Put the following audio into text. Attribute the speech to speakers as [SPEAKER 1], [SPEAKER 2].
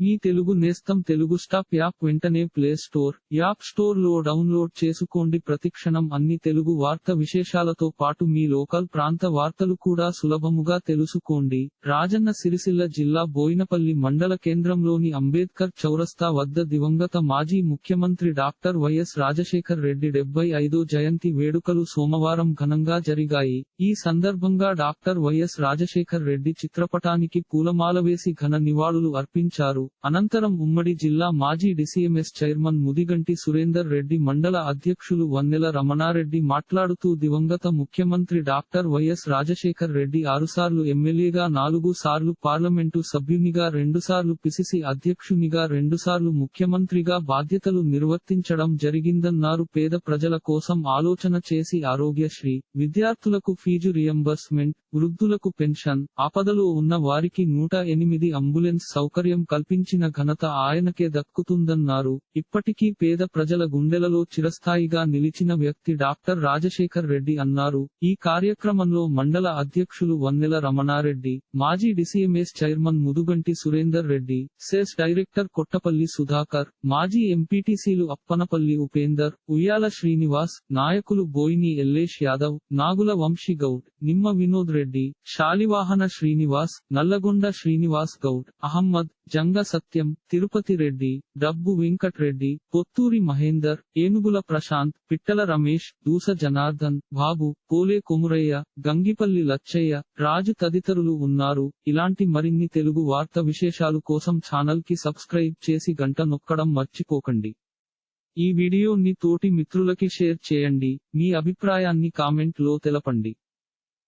[SPEAKER 1] మీ తెలుగు నేస్తం Telugu stop app వెంటనే play store app స్టోర్లో డౌన్లోడ్ చేసుకోండి. ప్రతిక్షణం అన్ని తెలుగు వార్త విశేషాలతో పాటు మీ లోకల్ ప్రాంత వార్తలు కూడా సులభముగా తెలుసుకోండి. రాజన్న సిరిసిల్ల జిల్లా బోయినపల్లి మండల కేంద్రంలోని అంబేద్కర్ చౌరస్తా వద్ద దివంగత మాజీ ముఖ్యమంత్రి డాక్టర్ వైఎస్ రాజశేఖర్ రెడ్డి డెబ్బై ఐదో జయంతి వేడుకలు సోమవారం ఘనంగా జరిగాయి. ఈ సందర్భంగా డాక్టర్ వైఎస్ రాజశేఖర్ రెడ్డి చిత్రపటానికి పూలమాల వేసి ఘన నివాళులు అర్పించారు. అనంతరం ఉమ్మడి జిల్లా మాజీ డిసిఎంఎస్ చైర్మన్ ముదిగంటి సురేందర్ రెడ్డి మండల అధ్యక్షులు వన్నెల రమణారెడ్డి మాట్లాడుతూ దివంగత ముఖ్యమంత్రి డాక్టర్ వైఎస్ రాజశేఖర్ రెడ్డి ఆరుసార్లు ఎమ్మెల్యేగా నాలుగు సార్లు పార్లమెంటు సభ్యునిగా రెండుసార్లు పిసిసి అధ్యక్షునిగా రెండుసార్లు ముఖ్యమంత్రిగా బాధ్యతలు నిర్వర్తించడం జరిగిందన్నారు. పేద ప్రజల కోసం ఆలోచన చేసి ఆరోగ్యశ్రీ విద్యార్థులకు ఫీజు రియంబర్స్మెంట్ వృద్ధులకు పెన్షన్ ఆపదలో ఉన్న వారికి నూట ఎనిమిది అంబులెన్స్ సౌకర్యం కల్పించిన ఘనత ఆయనకే దక్కుతుందన్నారు. ఇప్పటికీ పేద ప్రజల గుండెలలో చిరస్థాయిగా నిలిచిన వ్యక్తి డాక్టర్ రాజశేఖర్ రెడ్డి అన్నారు. ఈ కార్యక్రమంలో మండల అధ్యక్షులు వన్నెల రమణారెడ్డి మాజీ DCMS chairman Muduganti Surender Reddy cess director Kottapalli Sudhakar మాజీ ఎంపీటీసీలు అప్పనపల్లి ఉపేందర్ ఉయ్యాల శ్రీనివాస్ నాయకులు బోయిని ఎల్లేష్ యాదవ్ నాగుల వంశీ గౌడ్ నిమ్మ వినోద్ రెడ్డి శాలివాహన శ్రీనివాస్ నల్లగొండ శ్రీనివాస్ గౌడ్ అహమ్మద్ జంగ సత్యం తిరుపతి రెడ్డి డబ్బు వెంకట్రెడ్డి పొత్తూరి మహేందర్ ఏనుగుల ప్రశాంత్ పిట్టల రమేష్ దూస జనార్దన్ బాబు పోలే కొమురయ్య గంగిపల్లి లచ్చయ్య రాజు తదితరులు ఉన్నారు. ఇలాంటి మరిన్ని తెలుగు వార్త విశేషాలు కోసం ఛానల్కి సబ్స్క్రైబ్ చేసి గంట నొక్కడం మర్చిపోకండి. ఈ వీడియోని తోటి మిత్రులకి షేర్ చేయండి. మీ అభిప్రాయాన్ని కామెంట్లో తెలపండి.